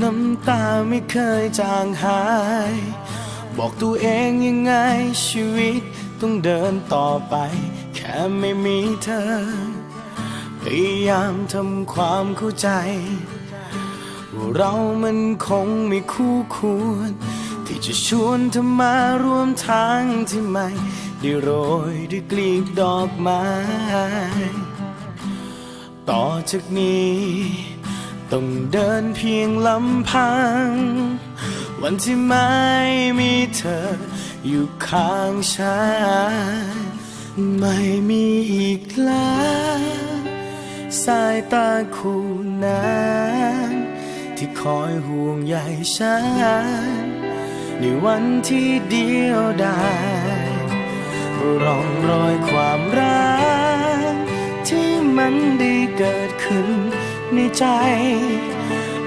น้ำตาไม่เคยจางหาย บอกตัวเองยังไงชีวิตต้องเดินต่อไป แค่ไม่มีเธอ พยายามทำความเข้าใจ ว่าเรามันคงไม่คู่ควร ที่จะชวนเธอมาร่วมทางที่ไม่ได้โรยด้วยกลีบดอกไม้ ต่อจากนี้ ต้องเดินเพียงลำพัง วันที่ไม่มีเธออยู่ข้างฉัน ไม่มีอีกแล้วสายตาคู่นั้นที่คอยห่วงใยฉัน ในวันที่เดียวดายร่องรอยความรัก ที่มันได้เกิดขึ้น ในใจ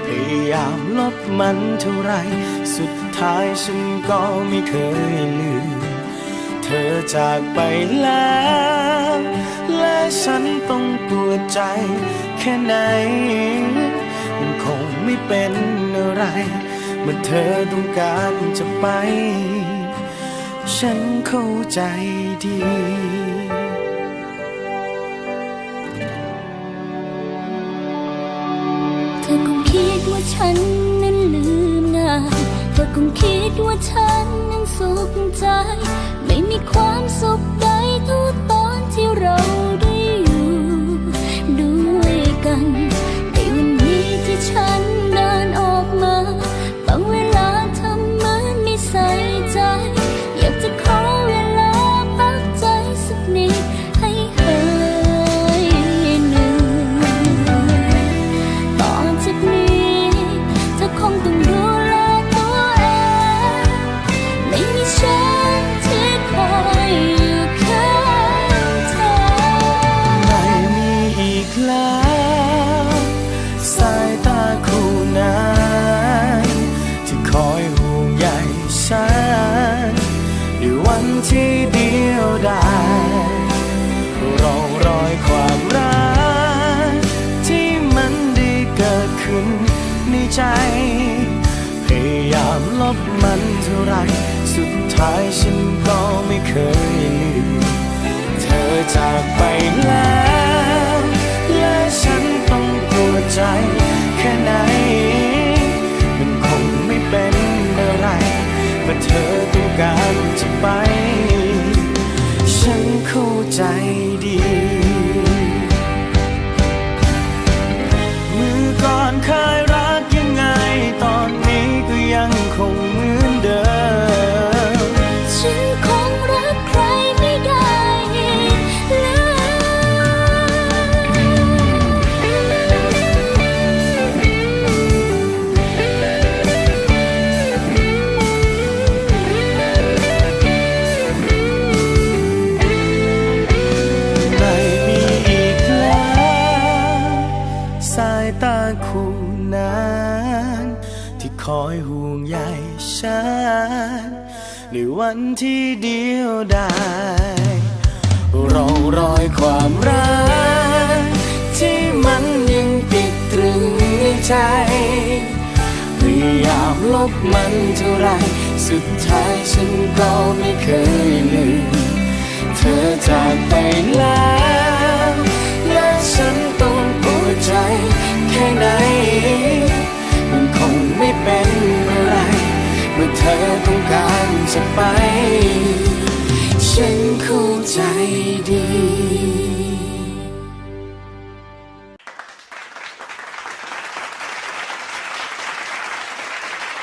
พยายามลบมันเท่าไร สุดท้ายฉันก็ไม่เคยลืม เธอจากไปแล้ว และฉันต้องปวดใจแค่ไหน มันคงไม่เป็นอะไร เมื่อเธอต้องการจะไป ฉันเข้าใจดี คิดว่าฉันนั้นลืมง่ายเธอคงคิดว่าฉันนั้นสุขใจ ไม่มีความสุขายตาคู่นั้นที่คอยห่วงใยฉันในวันที่เดียวดายรองรอยความรักที่มันได้เกิดขึ้นในใจ พยายามลบมันเท่าไร สุดท้ายฉันก็ไม่เคยลืมเธอจากไปแล้ว การจะไป ฉันเข้าใจดี มือก่อนเคยรั คู่นั้น ที่คอยห่วงใยฉัน ในวันที่เดียวดายรองรอยความรัก ที่มันยังติดตรึงในใจพยายามลบมันเท่าไร สุดท้ายฉันก็ไม่เคยลืม เธอจากไปแล้ว we.